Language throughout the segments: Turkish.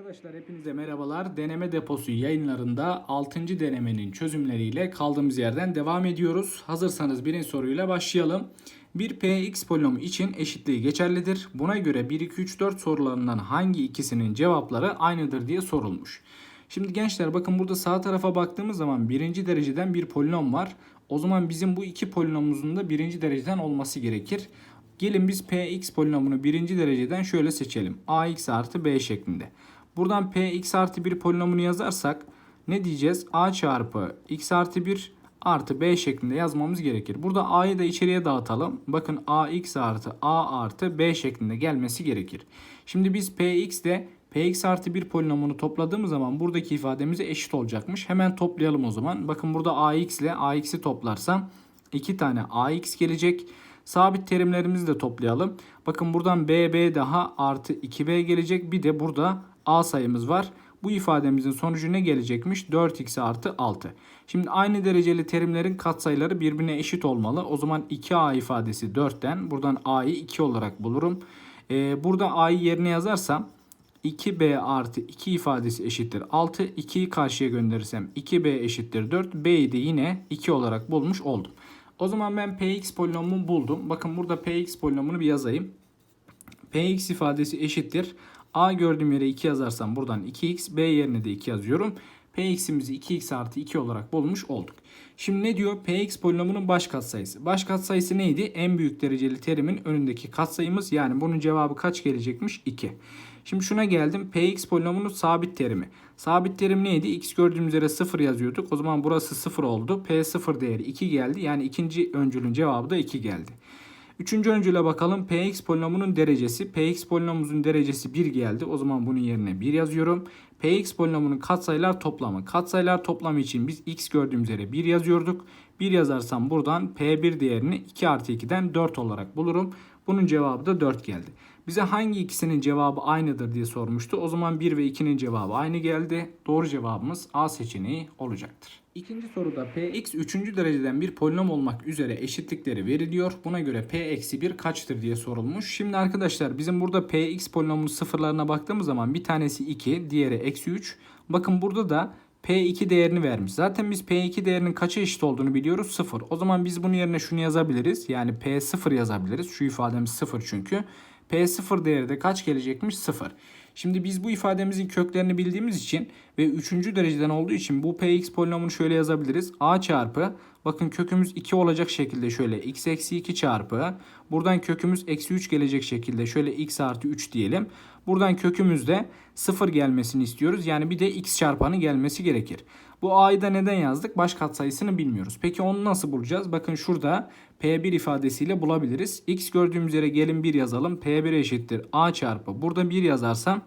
Arkadaşlar hepinize merhabalar. Deneme deposu yayınlarında 6. denemenin çözümleriyle kaldığımız yerden devam ediyoruz. Hazırsanız birinci soruyla başlayalım. Bir px polinomu için eşitliği geçerlidir. Buna göre 1 2 3 4 sorularından hangi ikisinin cevapları aynıdır diye sorulmuş. Şimdi gençler bakın burada sağ tarafa baktığımız zaman birinci dereceden bir polinom var. O zaman bizim bu iki polinomumuzun da birinci dereceden olması gerekir. Gelin biz px polinomunu birinci dereceden şöyle seçelim. ax artı b şeklinde. Buradan px artı 1 polinomunu yazarsak ne diyeceğiz? a çarpı x artı 1 artı b şeklinde yazmamız gerekir. Burada a'yı da içeriye dağıtalım. Bakın ax artı a artı b şeklinde gelmesi gerekir. Şimdi biz px de px artı 1 polinomunu topladığımız zaman buradaki ifademize eşit olacakmış. Hemen toplayalım o zaman. Bakın burada ax ile ax'i toplarsam 2 tane ax gelecek. Sabit terimlerimizi de toplayalım. Bakın buradan bb daha artı 2b gelecek. Bir de burada a sayımız var. Bu ifademizin sonucu ne gelecekmiş? 4x artı 6. Şimdi aynı dereceli terimlerin katsayıları birbirine eşit olmalı. O zaman 2a ifadesi 4'ten buradan a'yı 2 olarak bulurum. Ee, burada a'yı yerine yazarsam 2b artı 2 ifadesi eşittir 6. 2'yi karşıya gönderirsem 2b eşittir 4. b'yi de yine 2 olarak bulmuş oldum. O zaman ben px polinomumu buldum. Bakın burada px polinomunu bir yazayım. px ifadesi eşittir. A gördüğüm yere 2 yazarsam buradan 2x, b yerine de 2 yazıyorum. px'imizi 2x artı 2 olarak bulmuş olduk. Şimdi ne diyor? px polinomunun baş katsayısı. Baş katsayısı neydi? En büyük dereceli terimin önündeki katsayımız. Yani bunun cevabı kaç gelecekmiş? 2. Şimdi şuna geldim. Px polinomunun sabit terimi. Sabit terim neydi? X gördüğümüz yere 0 yazıyorduk. O zaman burası 0 oldu. P0 değeri 2 geldi. Yani ikinci öncülün cevabı da 2 geldi. Üçüncü öncüle bakalım. Px polinomunun derecesi. Px polinomumuzun derecesi 1 geldi. O zaman bunun yerine 1 yazıyorum. Px polinomunun katsayılar toplamı. Katsayılar toplamı için biz x gördüğümüz yere 1 yazıyorduk. 1 yazarsam buradan P1 değerini 2 artı 2'den 4 olarak bulurum. Bunun cevabı da 4 geldi. Bize hangi ikisinin cevabı aynıdır diye sormuştu. O zaman 1 ve 2'nin cevabı aynı geldi. Doğru cevabımız A seçeneği olacaktır. İkinci soruda px 3. dereceden bir polinom olmak üzere eşitlikleri veriliyor. Buna göre p eksi 1 kaçtır diye sorulmuş. Şimdi arkadaşlar bizim burada px polinomunun sıfırlarına baktığımız zaman bir tanesi 2, diğeri eksi 3. Bakın burada da P2 değerini vermiş. Zaten biz P2 değerinin kaça eşit olduğunu biliyoruz? 0. O zaman biz bunun yerine şunu yazabiliriz. Yani P0 yazabiliriz. Şu ifademiz 0 çünkü. P0 değeri de kaç gelecekmiş? 0. Şimdi biz bu ifademizin köklerini bildiğimiz için ve 3. dereceden olduğu için bu px polinomunu şöyle yazabiliriz. a çarpı bakın kökümüz 2 olacak şekilde şöyle x eksi 2 çarpı buradan kökümüz eksi 3 gelecek şekilde şöyle x artı 3 diyelim. Buradan kökümüzde 0 gelmesini istiyoruz. Yani bir de x çarpanı gelmesi gerekir. Bu a'yı da neden yazdık? Baş katsayısını bilmiyoruz. Peki onu nasıl bulacağız? Bakın şurada P1 ifadesiyle bulabiliriz. X gördüğümüz yere gelin 1 yazalım. P1 eşittir A çarpı. Burada 1 yazarsam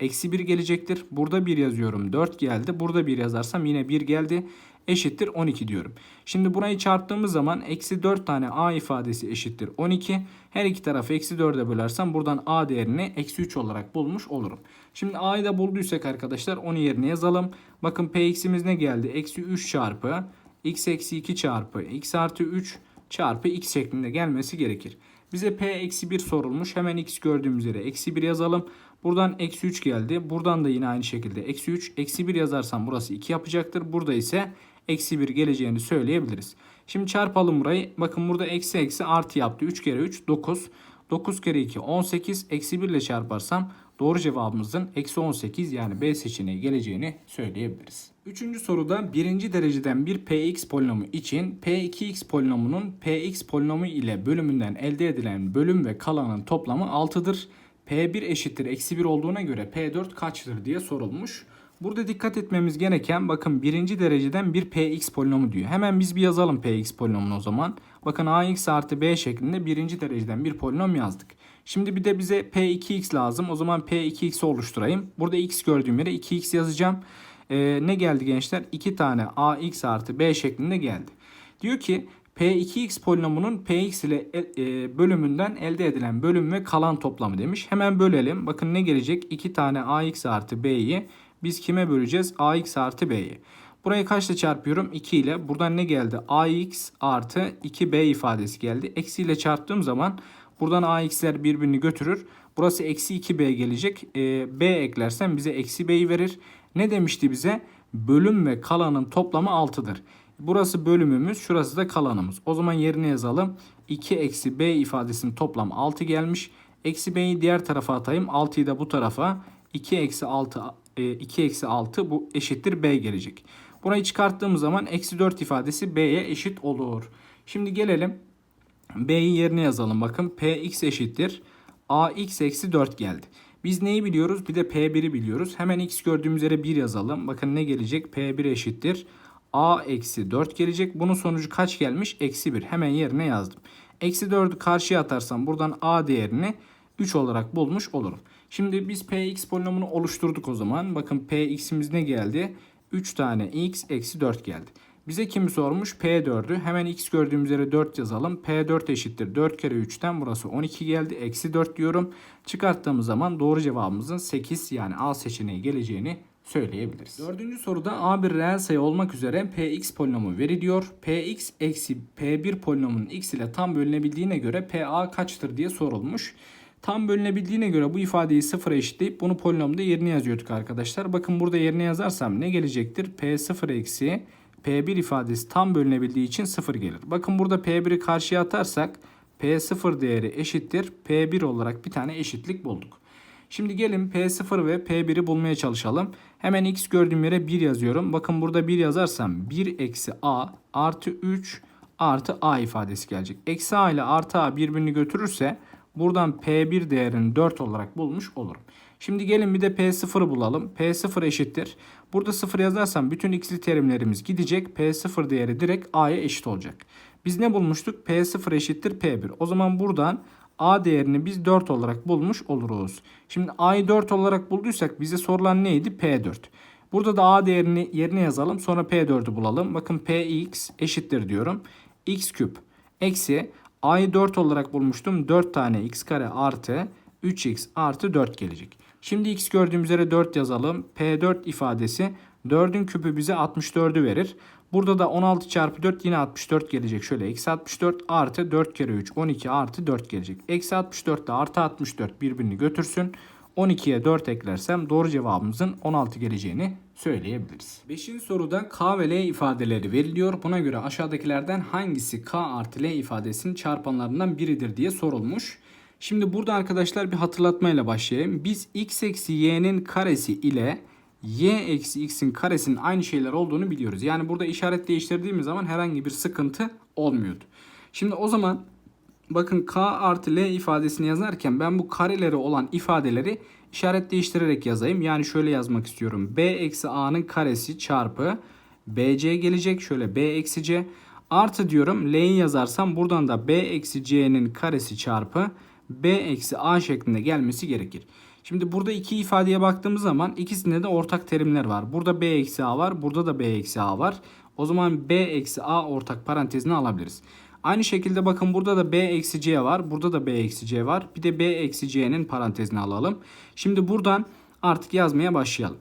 eksi 1 gelecektir. Burada 1 yazıyorum. 4 geldi. Burada 1 yazarsam yine 1 geldi. Eşittir 12 diyorum. Şimdi burayı çarptığımız zaman eksi 4 tane A ifadesi eşittir 12. Her iki tarafı eksi 4'e bölersem buradan A değerini eksi 3 olarak bulmuş olurum. Şimdi A'yı da bulduysak arkadaşlar onu yerine yazalım. Bakın Px'imiz ne geldi? Eksi 3 çarpı x eksi 2 çarpı x artı 3 çarpı x şeklinde gelmesi gerekir. Bize p eksi 1 sorulmuş. Hemen x gördüğümüz yere eksi 1 yazalım. Buradan eksi 3 geldi. Buradan da yine aynı şekilde eksi 3. Eksi 1 yazarsam burası 2 yapacaktır. Burada ise eksi 1 geleceğini söyleyebiliriz. Şimdi çarpalım burayı. Bakın burada eksi eksi artı yaptı. 3 kere 3 9. 9 kere 2 18. Eksi 1 ile çarparsam doğru cevabımızın eksi 18 yani B seçeneği geleceğini söyleyebiliriz. Üçüncü soruda birinci dereceden bir px polinomu için p2x polinomunun px polinomu ile bölümünden elde edilen bölüm ve kalanın toplamı 6'dır. p1 eşittir eksi 1 olduğuna göre p4 kaçtır diye sorulmuş. Burada dikkat etmemiz gereken bakın birinci dereceden bir px polinomu diyor. Hemen biz bir yazalım px polinomunu o zaman. Bakın ax artı b şeklinde birinci dereceden bir polinom yazdık. Şimdi bir de bize p2x lazım. O zaman p2x'i oluşturayım. Burada x gördüğüm yere 2x yazacağım. Ee, ne geldi gençler? 2 tane ax artı b şeklinde geldi. Diyor ki P2x polinomunun Px ile e, e, bölümünden elde edilen bölüm ve kalan toplamı demiş. Hemen bölelim. Bakın ne gelecek? 2 tane ax artı b'yi biz kime böleceğiz? ax artı b'yi. Burayı kaçla çarpıyorum? 2 ile. Buradan ne geldi? ax artı 2b ifadesi geldi. Eksi ile çarptığım zaman buradan ax'ler birbirini götürür. Burası eksi 2b gelecek. E, b eklersen bize eksi b'yi verir. Ne demişti bize? Bölüm ve kalanın toplamı 6'dır. Burası bölümümüz, şurası da kalanımız. O zaman yerine yazalım. 2 eksi b ifadesinin toplam 6 gelmiş. Eksi b'yi diğer tarafa atayım. 6'yı da bu tarafa. 2 eksi 6 e, 2 eksi 6 bu eşittir b gelecek. Burayı çıkarttığımız zaman eksi 4 ifadesi b'ye eşit olur. Şimdi gelelim b'yi yerine yazalım. Bakın px eşittir. ax eksi 4 geldi. Biz neyi biliyoruz? Bir de p1'i biliyoruz. Hemen x gördüğümüz yere 1 yazalım. Bakın ne gelecek? p1 eşittir. a eksi 4 gelecek. Bunun sonucu kaç gelmiş? Eksi 1. Hemen yerine yazdım. Eksi 4'ü karşıya atarsam buradan a değerini 3 olarak bulmuş olurum. Şimdi biz px polinomunu oluşturduk o zaman. Bakın px'imiz ne geldi? 3 tane x eksi 4 geldi. Bize kimi sormuş? P4'ü. Hemen x gördüğümüz yere 4 yazalım. P4 eşittir 4 kere 3'ten burası 12 geldi. Eksi 4 diyorum. Çıkarttığımız zaman doğru cevabımızın 8 yani A seçeneği geleceğini söyleyebiliriz. Dördüncü soruda A bir reel sayı olmak üzere Px polinomu veriliyor. Px eksi P1 polinomunun x ile tam bölünebildiğine göre Pa kaçtır diye sorulmuş. Tam bölünebildiğine göre bu ifadeyi sıfıra eşitleyip bunu polinomda yerine yazıyorduk arkadaşlar. Bakın burada yerine yazarsam ne gelecektir? P0 eksi P1 ifadesi tam bölünebildiği için 0 gelir. Bakın burada P1'i karşıya atarsak P0 değeri eşittir. P1 olarak bir tane eşitlik bulduk. Şimdi gelin P0 ve P1'i bulmaya çalışalım. Hemen x gördüğüm yere 1 yazıyorum. Bakın burada 1 yazarsam 1 eksi a artı 3 artı a ifadesi gelecek. Eksi a ile artı a birbirini götürürse buradan P1 değerini 4 olarak bulmuş olurum. Şimdi gelin bir de P0 bulalım. P0 eşittir. Burada 0 yazarsam bütün x'li terimlerimiz gidecek. P0 değeri direkt a'ya eşit olacak. Biz ne bulmuştuk? P0 eşittir P1. O zaman buradan a değerini biz 4 olarak bulmuş oluruz. Şimdi a'yı 4 olarak bulduysak bize sorulan neydi? P4. Burada da a değerini yerine yazalım. Sonra P4'ü bulalım. Bakın Px eşittir diyorum. x küp eksi a'yı 4 olarak bulmuştum. 4 tane x kare artı 3x artı 4 gelecek. Şimdi x gördüğümüz yere 4 yazalım. P4 ifadesi 4'ün küpü bize 64'ü verir. Burada da 16 çarpı 4 yine 64 gelecek. Şöyle eksi 64 artı 4 kere 3 12 artı 4 gelecek. Eksi 64 ile artı 64 birbirini götürsün. 12'ye 4 eklersem doğru cevabımızın 16 geleceğini söyleyebiliriz. 5. soruda K ve L ifadeleri veriliyor. Buna göre aşağıdakilerden hangisi K artı L ifadesinin çarpanlarından biridir diye sorulmuş. Şimdi burada arkadaşlar bir hatırlatmayla başlayayım. Biz x eksi y'nin karesi ile y eksi x'in karesinin aynı şeyler olduğunu biliyoruz. Yani burada işaret değiştirdiğimiz zaman herhangi bir sıkıntı olmuyordu. Şimdi o zaman bakın k artı l ifadesini yazarken ben bu kareleri olan ifadeleri işaret değiştirerek yazayım. Yani şöyle yazmak istiyorum. b eksi a'nın karesi çarpı bc gelecek. Şöyle b eksi c artı diyorum l'yi yazarsam buradan da b eksi c'nin karesi çarpı b eksi a şeklinde gelmesi gerekir. Şimdi burada iki ifadeye baktığımız zaman ikisinde de ortak terimler var. Burada b eksi a var. Burada da b eksi a var. O zaman b eksi a ortak parantezine alabiliriz. Aynı şekilde bakın burada da b eksi c var. Burada da b eksi c var. Bir de b eksi c'nin parantezine alalım. Şimdi buradan artık yazmaya başlayalım.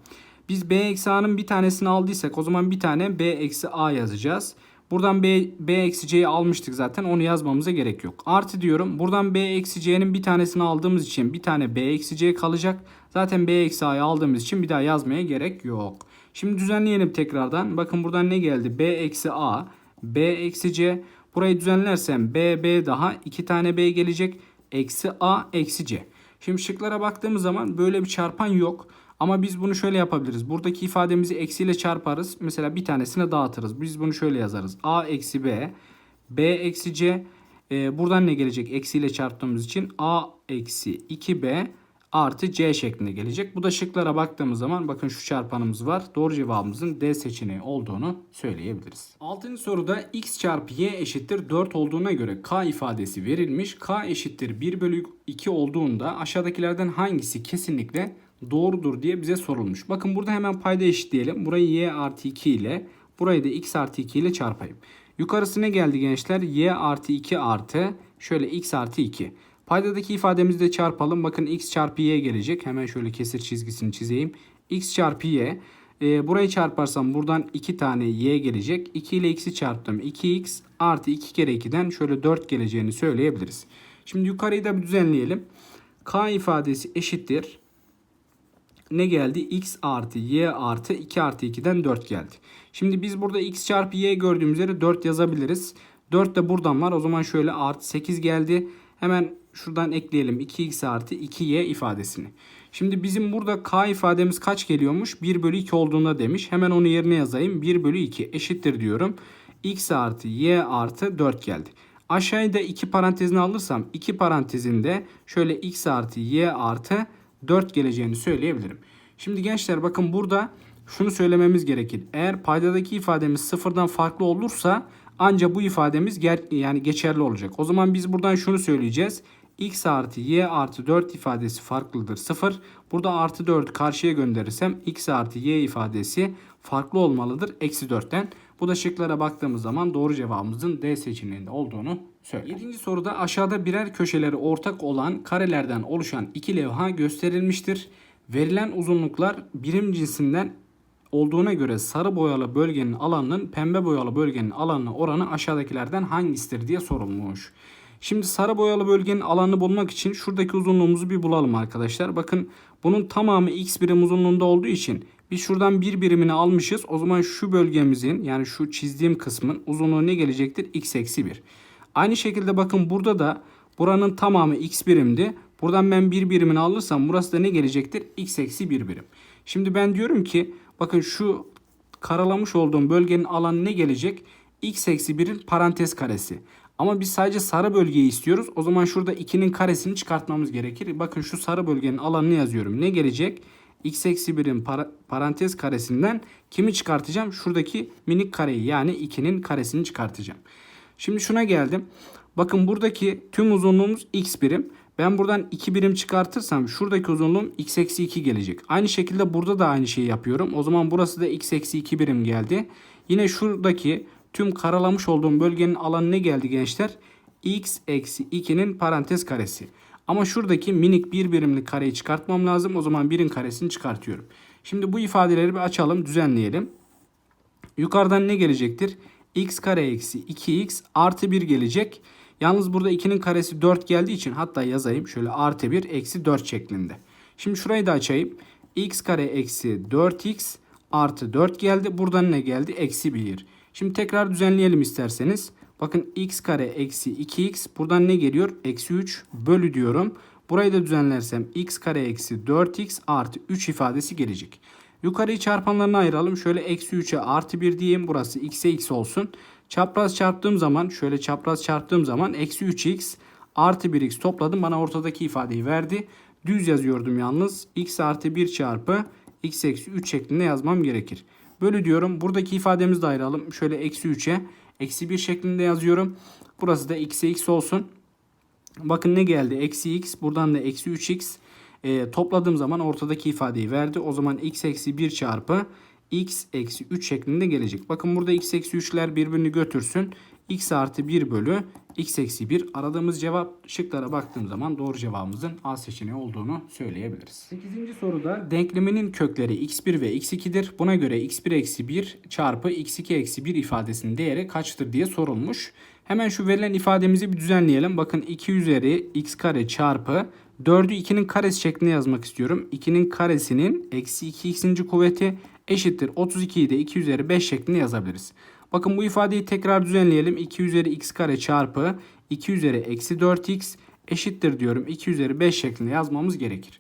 Biz b eksi a'nın bir tanesini aldıysak o zaman bir tane b eksi a yazacağız. Buradan B eksi C'yi almıştık zaten. Onu yazmamıza gerek yok. Artı diyorum. Buradan B eksi C'nin bir tanesini aldığımız için bir tane B eksi C kalacak. Zaten B eksi A'yı aldığımız için bir daha yazmaya gerek yok. Şimdi düzenleyelim tekrardan. Bakın buradan ne geldi? B eksi A, B eksi C. Burayı düzenlersem B, B daha iki tane B gelecek. Eksi A, eksi C. Şimdi şıklara baktığımız zaman böyle bir çarpan yok. Ama biz bunu şöyle yapabiliriz. Buradaki ifademizi eksiyle çarparız. Mesela bir tanesine dağıtırız. Biz bunu şöyle yazarız. A eksi B. B eksi C. Ee, buradan ne gelecek? Eksiyle çarptığımız için A eksi 2B artı C şeklinde gelecek. Bu da şıklara baktığımız zaman bakın şu çarpanımız var. Doğru cevabımızın D seçeneği olduğunu söyleyebiliriz. 6. soruda x çarpı y eşittir 4 olduğuna göre k ifadesi verilmiş. k eşittir 1 bölü 2 olduğunda aşağıdakilerden hangisi kesinlikle doğrudur diye bize sorulmuş. Bakın burada hemen payda eşitleyelim. Burayı y artı 2 ile burayı da x artı 2 ile çarpayım. Yukarısı ne geldi gençler? y artı 2 artı şöyle x artı 2. Paydadaki ifademizi de çarpalım. Bakın x çarpı y gelecek. Hemen şöyle kesir çizgisini çizeyim. x çarpı y. E, burayı çarparsam buradan 2 tane y gelecek. 2 ile x'i çarptım. 2x artı 2 kere 2'den şöyle 4 geleceğini söyleyebiliriz. Şimdi yukarıyı da bir düzenleyelim. k ifadesi eşittir. Ne geldi? x artı y artı 2 artı 2'den 4 geldi. Şimdi biz burada x çarpı y gördüğümüz yere 4 yazabiliriz. 4 de buradan var. O zaman şöyle artı 8 geldi. Hemen şuradan ekleyelim 2x artı 2y ifadesini. Şimdi bizim burada k ifademiz kaç geliyormuş? 1 bölü 2 olduğunda demiş. Hemen onu yerine yazayım. 1 bölü 2 eşittir diyorum. x artı y artı 4 geldi. Aşağıda iki parantezini alırsam iki parantezinde şöyle x artı y artı 4 geleceğini söyleyebilirim. Şimdi gençler bakın burada şunu söylememiz gerekir. Eğer paydadaki ifademiz sıfırdan farklı olursa ancak bu ifademiz ger- yani geçerli olacak. O zaman biz buradan şunu söyleyeceğiz. x artı y artı 4 ifadesi farklıdır 0. Burada artı 4 karşıya gönderirsem x artı y ifadesi farklı olmalıdır eksi 4'ten. Bu da şıklara baktığımız zaman doğru cevabımızın D seçeneğinde olduğunu söyler. 7. soruda aşağıda birer köşeleri ortak olan karelerden oluşan iki levha gösterilmiştir. Verilen uzunluklar birim cinsinden olduğuna göre sarı boyalı bölgenin alanının pembe boyalı bölgenin alanına oranı aşağıdakilerden hangisidir diye sorulmuş. Şimdi sarı boyalı bölgenin alanını bulmak için şuradaki uzunluğumuzu bir bulalım arkadaşlar. Bakın bunun tamamı x birim uzunluğunda olduğu için biz şuradan bir birimini almışız. O zaman şu bölgemizin yani şu çizdiğim kısmın uzunluğu ne gelecektir? x eksi 1. Aynı şekilde bakın burada da buranın tamamı x birimdi. Buradan ben bir birimini alırsam burası da ne gelecektir? x eksi 1 birim. Şimdi ben diyorum ki bakın şu karalamış olduğum bölgenin alanı ne gelecek? x eksi 1'in parantez karesi. Ama biz sadece sarı bölgeyi istiyoruz. O zaman şurada 2'nin karesini çıkartmamız gerekir. Bakın şu sarı bölgenin alanını yazıyorum. Ne gelecek? x eksi 1'in para- parantez karesinden kimi çıkartacağım? Şuradaki minik kareyi yani 2'nin karesini çıkartacağım. Şimdi şuna geldim. Bakın buradaki tüm uzunluğumuz x birim. Ben buradan 2 birim çıkartırsam şuradaki uzunluğum x eksi 2 gelecek. Aynı şekilde burada da aynı şeyi yapıyorum. O zaman burası da x eksi 2 birim geldi. Yine şuradaki tüm karalamış olduğum bölgenin alanı ne geldi gençler? x eksi 2'nin parantez karesi. Ama şuradaki minik bir birimlik kareyi çıkartmam lazım. O zaman birin karesini çıkartıyorum. Şimdi bu ifadeleri bir açalım, düzenleyelim. Yukarıdan ne gelecektir? x kare eksi 2x artı 1 gelecek. Yalnız burada 2'nin karesi 4 geldiği için hatta yazayım şöyle artı 1 eksi 4 şeklinde. Şimdi şurayı da açayım. x kare eksi 4x artı 4 geldi. Buradan ne geldi? Eksi 1. Şimdi tekrar düzenleyelim isterseniz. Bakın x kare eksi 2x buradan ne geliyor? Eksi 3 bölü diyorum. Burayı da düzenlersem x kare eksi 4x artı 3 ifadesi gelecek. Yukarıyı çarpanlarına ayıralım. Şöyle eksi 3'e artı 1 diyeyim. Burası x'e x olsun. Çapraz çarptığım zaman şöyle çapraz çarptığım zaman eksi 3x artı 1x topladım. Bana ortadaki ifadeyi verdi. Düz yazıyordum yalnız. x artı 1 çarpı x eksi 3 şeklinde yazmam gerekir. Bölü diyorum. Buradaki ifademizi de ayıralım. Şöyle eksi 3'e eksi 1 şeklinde yazıyorum. Burası da x'e x olsun. Bakın ne geldi? Eksi x. Buradan da eksi 3x. E, topladığım zaman ortadaki ifadeyi verdi. O zaman x eksi 1 çarpı x eksi 3 şeklinde gelecek. Bakın burada x eksi 3'ler birbirini götürsün. x artı 1 bölü x eksi 1. Aradığımız cevap şıklara baktığım zaman doğru cevabımızın A seçeneği olduğunu söyleyebiliriz. 8. soruda denkleminin kökleri x1 ve x2'dir. Buna göre x1 eksi 1 çarpı x2 eksi 1 ifadesinin değeri kaçtır diye sorulmuş. Hemen şu verilen ifademizi bir düzenleyelim. Bakın 2 üzeri x kare çarpı 4'ü 2'nin karesi şeklinde yazmak istiyorum. 2'nin karesinin eksi 2x'inci kuvveti eşittir. 32'yi de 2 üzeri 5 şeklinde yazabiliriz. Bakın bu ifadeyi tekrar düzenleyelim. 2 üzeri x kare çarpı 2 üzeri eksi 4x eşittir diyorum. 2 üzeri 5 şeklinde yazmamız gerekir.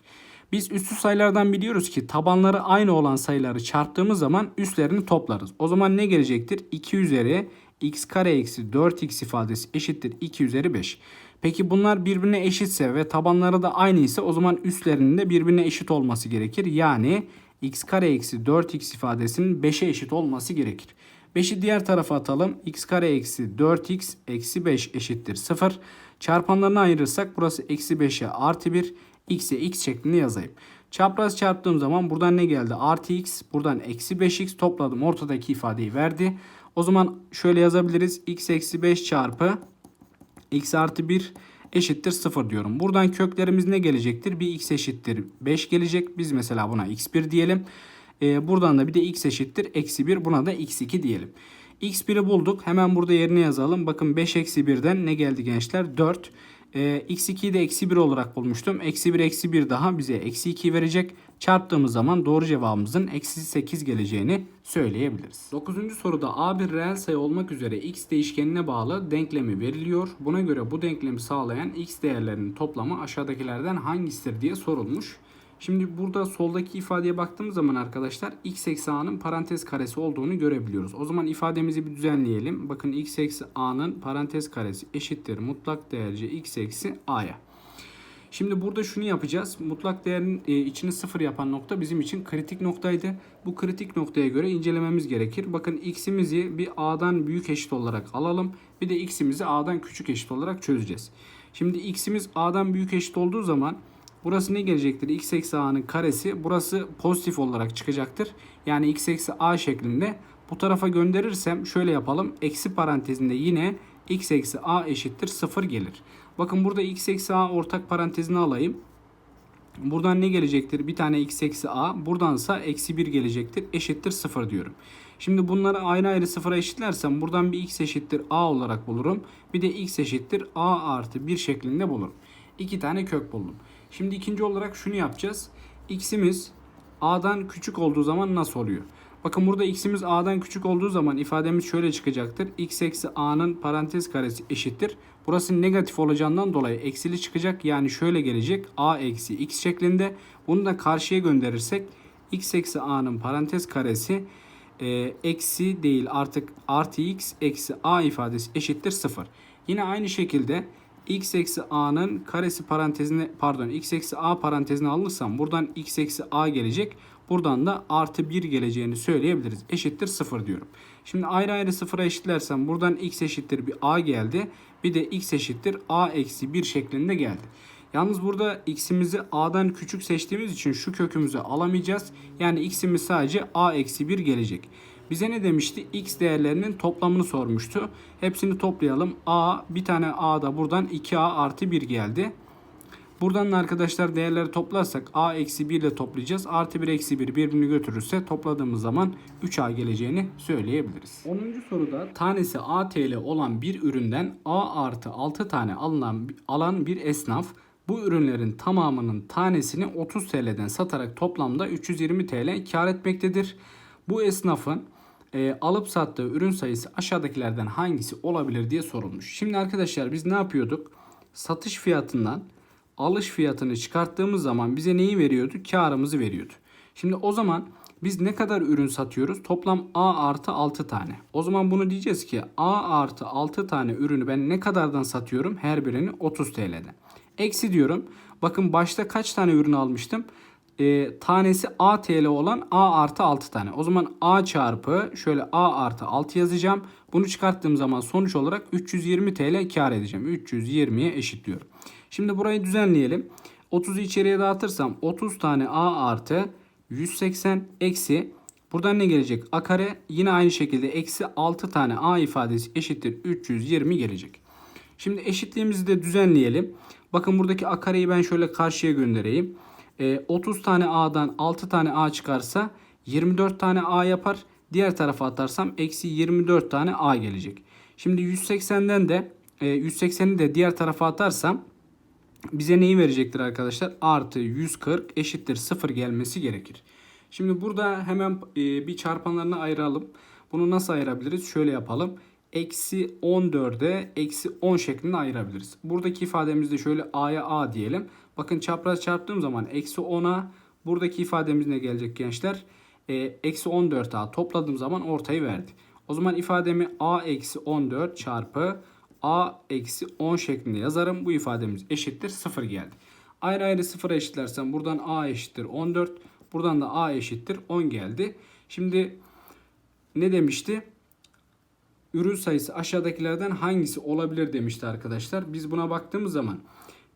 Biz üstü sayılardan biliyoruz ki tabanları aynı olan sayıları çarptığımız zaman üstlerini toplarız. O zaman ne gelecektir? 2 üzeri x kare eksi 4x ifadesi eşittir 2 üzeri 5. Peki bunlar birbirine eşitse ve tabanları da aynı ise o zaman üstlerinin de birbirine eşit olması gerekir. Yani x kare eksi 4x ifadesinin 5'e eşit olması gerekir. 5'i diğer tarafa atalım. x kare eksi 4x eksi 5 eşittir 0. Çarpanlarını ayırırsak burası eksi 5'e artı 1 x'e x şeklinde yazayım. Çapraz çarptığım zaman buradan ne geldi? Artı x buradan eksi 5x topladım. Ortadaki ifadeyi verdi. O zaman şöyle yazabiliriz. x eksi 5 çarpı x artı 1 eşittir 0 diyorum. Buradan köklerimiz ne gelecektir? Bir x eşittir 5 gelecek. Biz mesela buna x1 diyelim. Ee, buradan da bir de x eşittir eksi 1. Buna da x2 diyelim. x1'i bulduk. Hemen burada yerine yazalım. Bakın 5 eksi 1'den ne geldi gençler? 4. e, x2'yi de eksi 1 olarak bulmuştum. Eksi 1 eksi 1 daha bize eksi 2 verecek. Çarptığımız zaman doğru cevabımızın eksi 8 geleceğini söyleyebiliriz. 9. soruda a bir reel sayı olmak üzere x değişkenine bağlı denklemi veriliyor. Buna göre bu denklemi sağlayan x değerlerinin toplamı aşağıdakilerden hangisidir diye sorulmuş. Şimdi burada soldaki ifadeye baktığımız zaman arkadaşlar x eksi a'nın parantez karesi olduğunu görebiliyoruz. O zaman ifademizi bir düzenleyelim. Bakın x eksi a'nın parantez karesi eşittir mutlak değerce x eksi a'ya. Şimdi burada şunu yapacağız. Mutlak değerin e, içini sıfır yapan nokta bizim için kritik noktaydı. Bu kritik noktaya göre incelememiz gerekir. Bakın x'imizi bir a'dan büyük eşit olarak alalım. Bir de x'imizi a'dan küçük eşit olarak çözeceğiz. Şimdi x'imiz a'dan büyük eşit olduğu zaman burası ne gelecektir? x eksi a'nın karesi. Burası pozitif olarak çıkacaktır. Yani x eksi a şeklinde. Bu tarafa gönderirsem şöyle yapalım. Eksi parantezinde yine x eksi a eşittir 0 gelir. Bakın burada x eksi a ortak parantezini alayım. Buradan ne gelecektir? Bir tane x eksi a. Buradansa eksi 1 gelecektir. Eşittir 0 diyorum. Şimdi bunları ayrı ayrı sıfıra eşitlersem buradan bir x eşittir a olarak bulurum. Bir de x eşittir a artı 1 şeklinde bulurum. İki tane kök buldum. Şimdi ikinci olarak şunu yapacağız. x'imiz a'dan küçük olduğu zaman nasıl oluyor? Bakın burada x'imiz a'dan küçük olduğu zaman ifademiz şöyle çıkacaktır. x eksi a'nın parantez karesi eşittir. Burası negatif olacağından dolayı eksili çıkacak. Yani şöyle gelecek. a eksi x şeklinde. Bunu da karşıya gönderirsek x eksi a'nın parantez karesi e, eksi değil artık artı x eksi a ifadesi eşittir 0. Yine aynı şekilde x eksi a'nın karesi parantezine pardon x eksi a parantezine alırsam buradan x eksi a gelecek. Buradan da artı 1 geleceğini söyleyebiliriz. Eşittir 0 diyorum. Şimdi ayrı ayrı sıfıra eşitlersem buradan x eşittir bir a geldi. Bir de x eşittir a eksi 1 şeklinde geldi. Yalnız burada x'imizi a'dan küçük seçtiğimiz için şu kökümüzü alamayacağız. Yani x'imiz sadece a eksi 1 gelecek. Bize ne demişti? X değerlerinin toplamını sormuştu. Hepsini toplayalım. A bir tane A da buradan 2A artı 1 geldi. Buradan da arkadaşlar değerleri toplarsak A eksi 1 ile toplayacağız. Artı 1 eksi 1 birbirini götürürse topladığımız zaman 3A geleceğini söyleyebiliriz. 10. soruda tanesi A TL olan bir üründen A artı 6 tane alınan, alan bir esnaf bu ürünlerin tamamının tanesini 30 TL'den satarak toplamda 320 TL kar etmektedir. Bu esnafın e, alıp sattığı ürün sayısı aşağıdakilerden hangisi olabilir diye sorulmuş. Şimdi arkadaşlar biz ne yapıyorduk? Satış fiyatından alış fiyatını çıkarttığımız zaman bize neyi veriyordu? Karımızı veriyordu. Şimdi o zaman biz ne kadar ürün satıyoruz? Toplam A artı 6 tane. O zaman bunu diyeceğiz ki A artı 6 tane ürünü ben ne kadardan satıyorum? Her birini 30 TL'den. Eksi diyorum. Bakın başta kaç tane ürün almıştım? E, tanesi A TL olan A artı 6 tane. O zaman A çarpı şöyle A artı 6 yazacağım. Bunu çıkarttığım zaman sonuç olarak 320 TL kar edeceğim. 320'ye eşitliyorum. Şimdi burayı düzenleyelim. 30'u içeriye dağıtırsam 30 tane A artı 180 eksi Buradan ne gelecek? A kare yine aynı şekilde eksi 6 tane A ifadesi eşittir 320 gelecek. Şimdi eşitliğimizi de düzenleyelim. Bakın buradaki A kareyi ben şöyle karşıya göndereyim. E, 30 tane A'dan 6 tane A çıkarsa 24 tane A yapar. Diğer tarafa atarsam eksi 24 tane A gelecek. Şimdi 180'den de e, 180'i de diğer tarafa atarsam bize neyi verecektir arkadaşlar? Artı 140 eşittir 0 gelmesi gerekir. Şimdi burada hemen e, bir çarpanlarını ayıralım. Bunu nasıl ayırabiliriz? Şöyle yapalım. Eksi 14'e eksi 10 şeklinde ayırabiliriz. Buradaki ifademizde şöyle A'ya A diyelim. Bakın çapraz çarptığım zaman eksi 10'a buradaki ifademiz ne gelecek gençler? E, eksi 14A topladığım zaman ortayı verdi. O zaman ifademi A eksi 14 çarpı A eksi 10 şeklinde yazarım. Bu ifademiz eşittir 0 geldi. Ayrı ayrı 0'a eşitlersem buradan A eşittir 14. Buradan da A eşittir 10 geldi. Şimdi ne demişti? Ürün sayısı aşağıdakilerden hangisi olabilir demişti arkadaşlar. Biz buna baktığımız zaman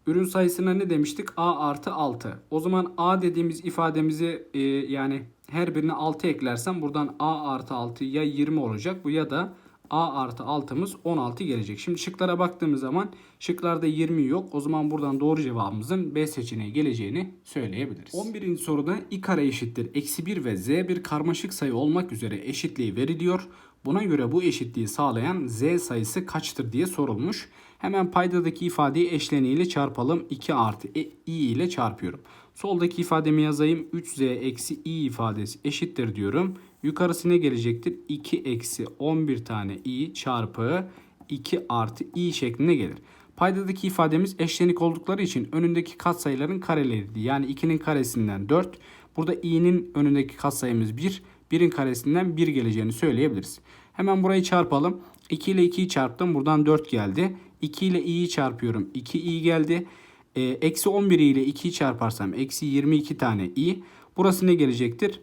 ürün sayısına ne demiştik? A artı 6. O zaman A dediğimiz ifademizi e, yani her birine 6 eklersem buradan A artı 6 ya 20 olacak bu ya da A artı 6'mız 16 gelecek. Şimdi şıklara baktığımız zaman şıklarda 20 yok. O zaman buradan doğru cevabımızın B seçeneği geleceğini söyleyebiliriz. 11. soruda i kare eşittir eksi 1 ve z bir karmaşık sayı olmak üzere eşitliği veriliyor. Buna göre bu eşitliği sağlayan z sayısı kaçtır diye sorulmuş. Hemen paydadaki ifadeyi eşleniğiyle çarpalım. 2 artı e, i ile çarpıyorum. Soldaki ifademi yazayım. 3z eksi i ifadesi eşittir diyorum. Yukarısı ne gelecektir? 2 eksi 11 tane i çarpı 2 artı i şeklinde gelir. Paydadaki ifademiz eşlenik oldukları için önündeki katsayıların kareleriydi. Yani 2'nin karesinden 4. Burada i'nin önündeki katsayımız 1. 1'in karesinden 1 geleceğini söyleyebiliriz. Hemen burayı çarpalım. 2 ile 2'yi çarptım. Buradan 4 geldi. 2 ile i'yi çarpıyorum. 2 i geldi. Ee, eksi 11 ile 2'yi çarparsam eksi 22 tane i. Burası ne gelecektir?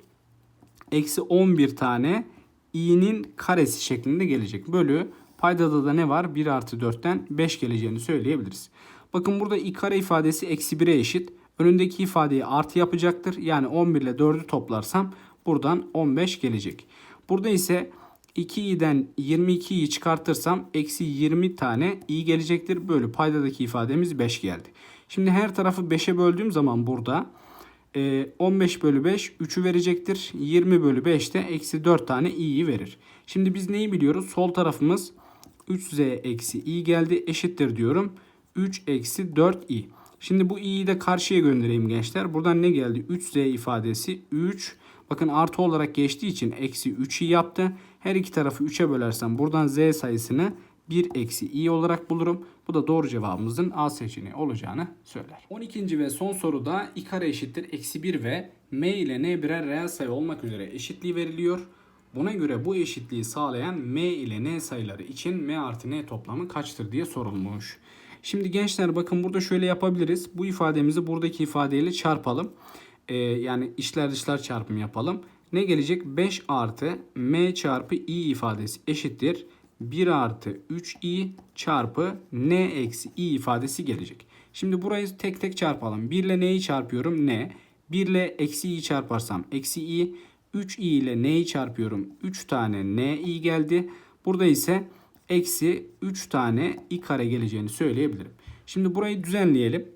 Eksi 11 tane i'nin karesi şeklinde gelecek. Bölü paydada da ne var? 1 artı 4'ten 5 geleceğini söyleyebiliriz. Bakın burada i kare ifadesi eksi 1'e eşit. Önündeki ifadeyi artı yapacaktır. Yani 11 ile 4'ü toplarsam buradan 15 gelecek. Burada ise 2i'den 22'yi çıkartırsam eksi 20 tane i gelecektir. Bölü paydadaki ifademiz 5 geldi. Şimdi her tarafı 5'e böldüğüm zaman burada e, 15 bölü 5 3'ü verecektir. 20 bölü 5 de eksi 4 tane i'yi verir. Şimdi biz neyi biliyoruz? Sol tarafımız 3z eksi i geldi eşittir diyorum. 3 eksi 4i. Şimdi bu i'yi de karşıya göndereyim gençler. Buradan ne geldi? 3z ifadesi 3. Bakın artı olarak geçtiği için eksi 3i yaptı. Her iki tarafı 3'e bölersem buradan z sayısını 1 eksi i olarak bulurum. Bu da doğru cevabımızın A seçeneği olacağını söyler. 12. ve son soruda i kare eşittir eksi 1 ve m ile n birer reel sayı olmak üzere eşitliği veriliyor. Buna göre bu eşitliği sağlayan m ile n sayıları için m artı n toplamı kaçtır diye sorulmuş. Şimdi gençler bakın burada şöyle yapabiliriz. Bu ifademizi buradaki ifadeyle çarpalım. Ee, yani içler dışlar çarpımı yapalım. Ne gelecek? 5 artı m çarpı i ifadesi eşittir. 1 artı 3i çarpı n eksi i ifadesi gelecek. Şimdi burayı tek tek çarpalım. 1 ile n'yi çarpıyorum n. 1 ile eksi i'yi çarparsam eksi i. 3i ile n'yi çarpıyorum. 3 tane n i geldi. Burada ise eksi 3 tane i kare geleceğini söyleyebilirim. Şimdi burayı düzenleyelim.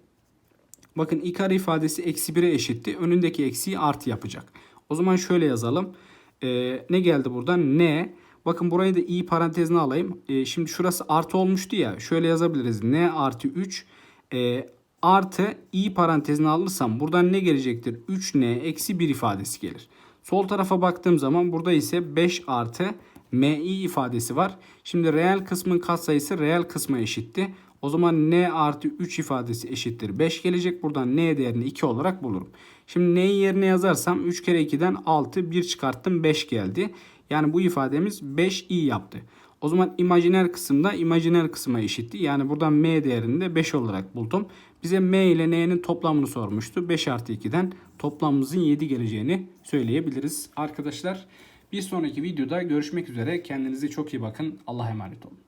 Bakın i kare ifadesi eksi 1'e eşitti. Önündeki eksiği artı yapacak. O zaman şöyle yazalım. Ee, ne geldi buradan? N. Bakın burayı da i parantezine alayım. Ee, şimdi şurası artı olmuştu ya. Şöyle yazabiliriz. N artı 3 e, artı i parantezine alırsam buradan ne gelecektir? 3n eksi 1 ifadesi gelir. Sol tarafa baktığım zaman burada ise 5 artı mi ifadesi var. Şimdi reel kısmın katsayısı reel kısma eşitti. O zaman n artı 3 ifadesi eşittir 5 gelecek. Buradan n değerini 2 olarak bulurum. Şimdi n'yi yerine yazarsam 3 kere 2'den 6 1 çıkarttım 5 geldi. Yani bu ifademiz 5i yaptı. O zaman imajiner kısımda imajiner kısma eşitti. Yani buradan m değerini de 5 olarak buldum. Bize m ile n'nin toplamını sormuştu. 5 artı 2'den toplamımızın 7 geleceğini söyleyebiliriz arkadaşlar. Bir sonraki videoda görüşmek üzere. Kendinize çok iyi bakın. Allah'a emanet olun.